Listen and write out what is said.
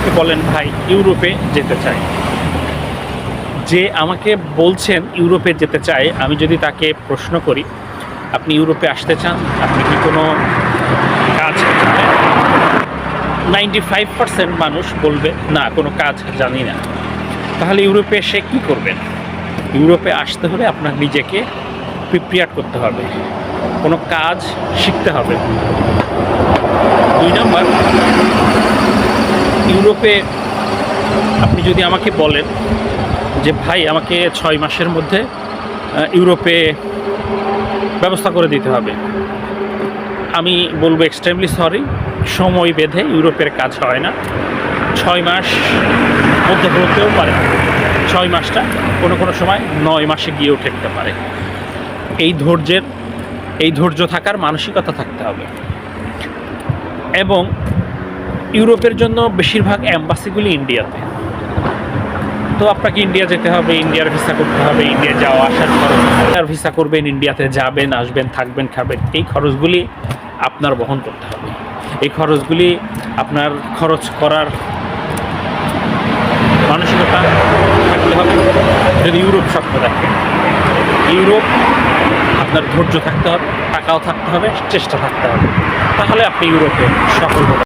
আমাকে বলেন ভাই, ইউরোপে যেতে চাই। যে আমাকে বলছেন ইউরোপে যেতে চায় আমি যদি তাকে প্রশ্ন করি, আপনি ইউরোপে আসতে চান, আপনি কি কোনো কাজ নাইনটি ফাইভ পার্সেন্ট মানুষ বলবে, না, কোনো কাজ জানি না। তাহলে ইউরোপে এসে কী করবেন? ইউরোপে আসতে হলে আপনার নিজেকে প্রিপেয়ার করতে হবে। কোনো কাজ শিখতে হবে। দুই নম্বর ইউরোপে আপনি যদি আমাকে বলেন যে ভাই, আমাকে ছয় মাসের মধ্যে ইউরোপে ব্যবস্থা করে দিতে হবে। আমি বলব এক্সট্রিমলি সরি সময় বেঁধে ইউরোপের কাজ হয় না। ছয় মাস মধ্যে হতেও পারে, ছয় মাসটা কোনো কোনো সময় নয় মাসে গিয়েও ঠেকতে পারে। এই ধৈর্যের, এই ধৈর্য থাকার মানসিকতা থাকতে হবে। এবং ইউরোপের জন্য বেশিরভাগ অ্যাম্বাসিগুলি ইন্ডিয়াতে। তো আপনাকে ইন্ডিয়া যেতে হবে, ইন্ডিয়ার ভিসা করতে হবে, ইন্ডিয়া যাওয়া, আসার খরচ। ইন্ডিয়ার ভিসা করবেন, ইন্ডিয়াতে যাবেন, আসবেন, থাকবেন, খাবেন, এই খরচগুলি আপনার বহন করতে হবে। এই খরচগুলি আপনার খরচ করার মানসিকতা থাকতে হবে। যদি ইউরোপ স্বপ্ন দেখেন ইউরোপ আপনার ধৈর্য থাকতে হবে, টাকাও থাকতে হবে, চেষ্টা থাকতে হবে। তাহলে আপনি ইউরোপে সফল হবেন।